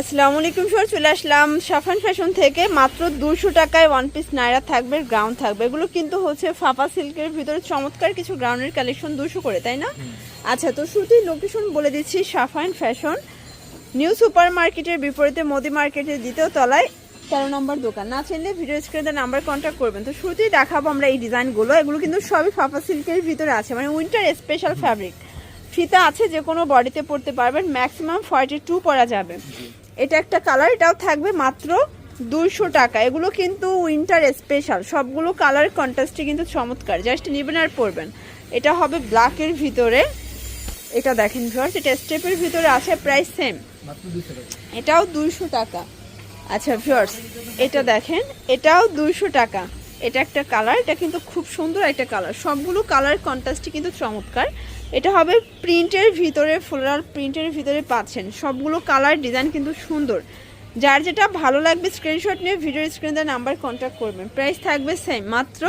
আসসালামু আলাইকুম স্যার চলে আসলাম সাফান ফ্যাশন থেকে। মাত্র দুশো টাকায় ওয়ান পিস নাইরা থাকবে গ্রাউন্ড থাকবে। এগুলো কিন্তু হচ্ছে ফাফা সিল্কের ভিতরে চমৎকার কিছু গ্রাউন্ডের কালেকশন দুশো করে তাই না? আচ্ছা তো শুরুতেই লোকেশন বলে দিচ্ছি সাফান ফ্যাশন। নিউ সুপার মার্কেটের বিপরীতে মোদি মার্কেটের দ্বিতীয় তলায় তেরো নম্বর দোকান। না চাইলে ভিডিও স্ক্রিনে নাম্বার কন্ট্যাক্ট করবেন। তো শুরুতেই দেখাবো আমরা এই ডিজাইনগুলো এগুলো কিন্তু সবই ফাফা সিল্কের ভিতরে আছে মানে উইন্টার স্পেশাল ফ্যাব্রিক ফিতা আছে যে কোনো বডিতে পড়তে পারবেন। ম্যাক্সিমাম ফর্টি টু পরা যাবে। এটা একটা কালার এটাও থাকবে মাত্র দুইশো টাকা। এগুলো কিন্তু উইন্টার স্পেশাল সবগুলো কালার কন্ট্রাস্টে কিন্তু চমৎকার। জাস্ট নেবেন আর পরবেন। এটা হবে ব্ল্যাকের ভিতরে। এটা দেখেন ভিউয়ার্স এটা স্টেপের ভিতরে আছে প্রাইস সেম দুশো এটাও দুইশো টাকা। আচ্ছা ভিউয়ার্স এটা দেখেন এটাও দুইশো টাকা। এটা একটা কালার এটা কিন্তু খুব সুন্দর একটা কালার সবগুলো কালার কন্ট্রাস্টই কিন্তু চমৎকার। এটা হবে প্রিন্টের ভিতরে ফ্লোরাল প্রিন্টের ভিতরে পাচ্ছেন। সবগুলো কালার ডিজাইন কিন্তু সুন্দর। যার যেটা ভালো লাগবে স্ক্রিনশট নিয়ে ভিডিও স্ক্রিনে নাম্বার কন্ট্যাক্ট করবেন। প্রাইস থাকবে সেম মাত্র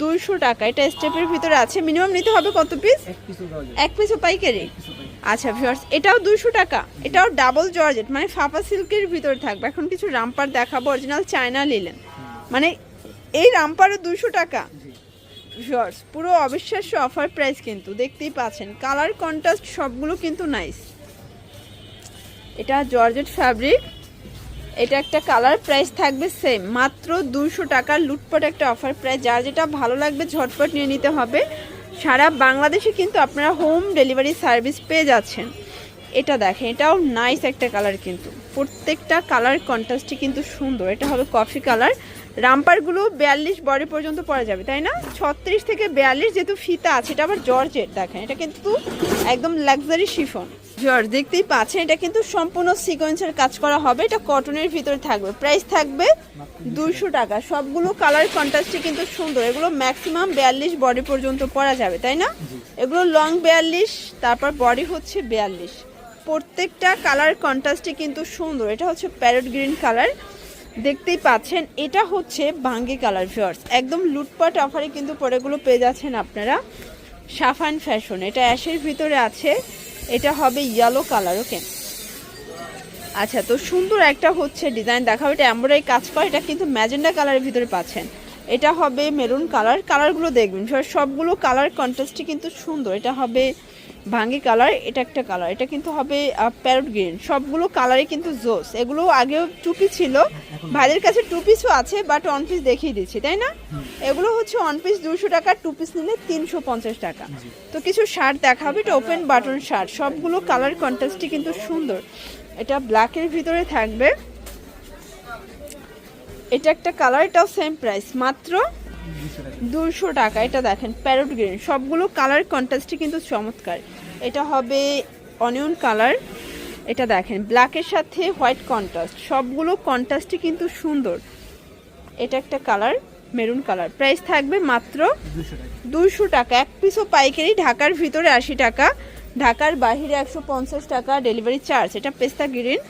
দুইশো টাকা। এটা স্টেপের ভিতরে আছে। মিনিমাম নিতে হবে কত পিস এক পিসও পাইকারি? আচ্ছা ভিউয়ার্স এটাও দুশো টাকা। এটাও ডাবল জর্জেট মানে ফাপা সিল্কের ভিতরে থাকবে। এখন কিছু রামপার দেখাবো অরিজিনাল চায়না লিলেন মানে এই রামপারও দুশো টাকা। ভিউয়ার্স পুরো অবিশ্বাস্য অফার প্রাইস কিন্তু, দেখতেই পাচ্ছেন। কালার কন্ট্রাস্ট সবগুলো কিন্তু নাইস এটা জর্জেট ফ্যাব্রিক এটা একটা কালার প্রাইস থাকবে সেম মাত্র দুশো টাকার লুটপট একটা অফার প্রাইস যার যেটা ভালো লাগবে ঝটপট নিয়ে নিতে হবে। সারা বাংলাদেশে কিন্তু আপনারা হোম ডেলিভারি সার্ভিস পেয়ে যাচ্ছেন। এটা দেখেন, এটাও নাইস একটা কালার কিন্তু। প্রত্যেকটা কালার কন্ট্রাস্টই কিন্তু সুন্দর। এটা হবে কফি কালার রামপারগুলো বিয়াল্লিশ বডি পর্যন্ত পরা যাবে তাই না? ছত্রিশ থেকে বিয়াল্লিশ যেহেতু ফিতা আছে এটা আবার জর্জেট দেখেন এটা কিন্তু একদম লাক্সারি শিফন জর্জ দেখতেই পাচ্ছেন এটা কিন্তু সম্পূর্ণ সিকোয়েন্সের কাজ করা হবে এটা কটনের ভিতরে থাকবে। প্রাইস থাকবে দুশো টাকা সবগুলো কালার কন্ট্রাস্টই কিন্তু সুন্দর এগুলো ম্যাক্সিমাম বিয়াল্লিশ বডি পর্যন্ত পরা যাবে তাই না? এগুলো লং বিয়াল্লিশ তারপর বডি হচ্ছে বিয়াল্লিশ। প্রত্যেকটা কালার কন্ট্রাস্টই কিন্তু সুন্দর এটা হচ্ছে প্যারট গ্রিন কালার দেখতেই পাচ্ছেন, এটা হচ্ছে ভাঙ্গি কালার ভিওর্স একদম লুটপাট অফারে কিন্তু পরেগুলো পেয়ে যাচ্ছেন আপনারা। সাফান ফ্যাশন, এটা অ্যাশের ভিতরে আছে। এটা হবে ইয়েলো কালার ওকে আচ্ছা তো সুন্দর একটা হচ্ছে ডিজাইন দেখাবো। এটা এমব্রয়ডারি কাজ করে, এটা কিন্তু ম্যাজেন্ডা কালারের ভিতরে পাচ্ছেন। এটা হবে মেরুন কালার কালারগুলো দেখবেন। সব- সবগুলো কালার কন্ট্রাস্টই কিন্তু সুন্দর। এটা হবে ভাঙ্গি কালার এটা একটা কালার এটা কিন্তু হবে প্যারট গ্রিন সবগুলো কালারই কিন্তু জোস এগুলো আগেও টুপি ছিল ভাইদের কাছে টু পিসও আছে বাট ওয়ান পিস দেখিয়ে দিচ্ছি তাই না? এগুলো হচ্ছে ওয়ান পিস দুশো টাকা টু পিস নিলে তিনশো পঞ্চাশ টাকা। তো কিছু শার্ট দেখাবে এটা ওপেন বাটন শার্ট সবগুলো কালার কন্ট্রাস্টই কিন্তু সুন্দর। এটা ব্ল্যাকের ভিতরে থাকবে। এটা একটা কালার এটাও সেম প্রাইস মাত্র দুশো টাকা এটা দেখেন প্যারট গ্রিন সবগুলো কালার কন্ট্রাস্টই কিন্তু চমৎকার। এটা হবে অনিয়ন কালার এটা দেখেন ব্ল্যাকের সাথে হোয়াইট কন্ট্রাস্ট সবগুলো কন্ট্রাস্টই কিন্তু সুন্দর। এটা একটা কালার মেরুন কালার প্রাইস থাকবে মাত্র দুশো টাকা। এক পিসও পাইকারি ঢাকার ভিতরে আশি টাকা। ঢাকার বাহিরে একশো পঞ্চাশ টাকা ডেলিভারি চার্জ এটা পেস্তা গ্রিন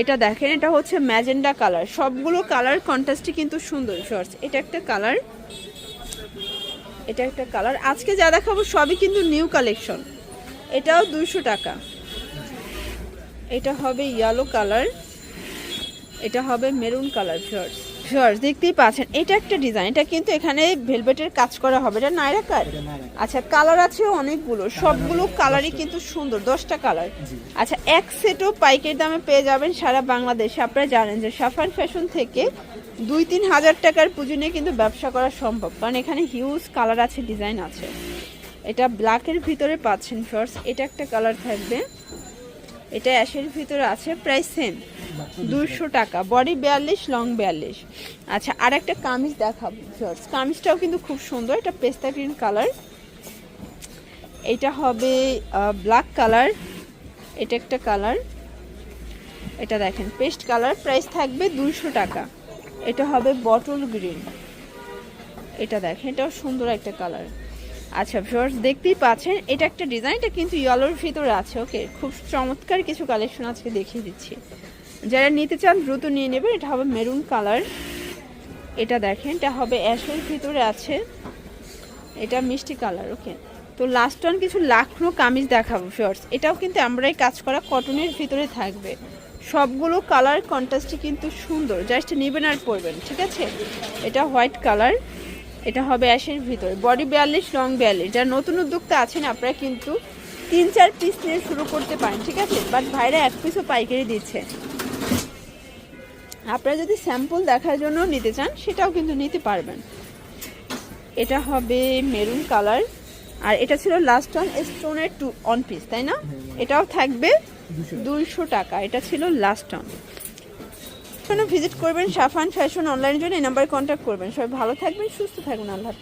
এটা দেখেন, এটা হচ্ছে ম্যাজেন্ডা কালার। সবগুলো কালার কন্ট্রাস্টই কিন্তু সুন্দর শর্টস এটা একটা কালার। এটা একটা কালার। আজকে যা দেখাবো সবই কিন্তু নিউ কালেকশন। এটাও দুইশো টাকা। এটা হবে ইয়েলো কালার। এটা হবে মেরুন কালার শর্টস শর্টস দেখতেই পাচ্ছেন এটা একটা ডিজাইন এটা কিন্তু এখানে ভেলভেটের কাজ করা হবে এটা নাইরা কার? এটা আচ্ছা কালার আছে অনেকগুলো সবগুলো কালারই কিন্তু সুন্দর দশটা কালার আচ্ছা এক সেটও পাইকারি দামে পেয়ে যাবেন সারা বাংলাদেশে। আপনারা জানেন যে সাফার ফ্যাশন থেকে দুই তিন হাজার টাকার পুঁজি নিয়ে কিন্তু ব্যবসা করা সম্ভব কারণ এখানে হিউজ কালার আছে ডিজাইন আছে। এটা ব্ল্যাকের ভিতরে পাচ্ছেন ফার্স্ট এটা একটা কালার থাকবে। এটা অ্যাশের ভিতরে আছে প্রাইস সেম দুশো টাকা। বডি বিয়াল্লিশ, লং বিয়াল্লিশ। আচ্ছা আর একটা কামিজ দেখাবো শর্টস কামিজটাও কিন্তু খুব সুন্দর, এটা পেস্তা গ্রিন কালার। এটা হবে ব্ল্যাক কালার। এটা একটা কালার। এটা দেখেন, পেস্ট কালার। প্রাইস থাকবে দুশো টাকা। এটা হবে বটল গ্রিন। এটা দেখেন, এটাও সুন্দর একটা কালার। আচ্ছা ভিউয়ার্স দেখতেই পাচ্ছেন, এটা একটা ডিজাইন, এটা কিন্তু ইয়েলোর ভিতরে আছে ওকে খুব চমৎকার কিছু কালেকশন আজকে দেখিয়ে দিচ্ছি। যারা নিতে চান, দ্রুত নিয়ে নেবেন। এটা হবে মেরুন কালার। এটা দেখেন, এটা হবে অ্যাশের ভিতরে আছে। এটা মিষ্টি কালার, ওকে। তো লাস্ট ওয়ান কিছু লাখনো কামিজ দেখাবো শর্টস এটাও কিন্তু আমরাই কাজ করা কটনের ভিতরে থাকবে। সবগুলো কালার কন্ট্রাস্টই কিন্তু সুন্দর। জাস্ট নেবেন আর পরবেন, ঠিক আছে? এটা হোয়াইট কালার। এটা হবে অ্যাশের ভিতরে। বডি বিয়াল্লিশ লং বিয়াল্লিশ। যারা নতুন উদ্যোক্তা আছেন, আপনারা কিন্তু তিন, চার পিস নিয়ে শুরু করতে পারেন, ঠিক আছে? বাট ভাইরা এক পিসও পাইকারি দিচ্ছে। আপনারা যদি স্যাম্পল দেখার জন্য নিতে চান, সেটাও কিন্তু নিতে পারবেন। এটা হবে মেরুন কালার, আর এটা ছিল লাস্ট ওয়ান স্টোনের টু অন পিস তাই না? এটাও থাকবে দুইশো টাকা, এটা ছিল লাস্ট অন ভিজিট করবেন সাফান ফ্যাশন অনলাইনের জন্য, এই নাম্বারে কন্ট্যাক্ট করবেন। সবাই ভালো থাকবেন, সুস্থ থাকবেন, আল্লাহ।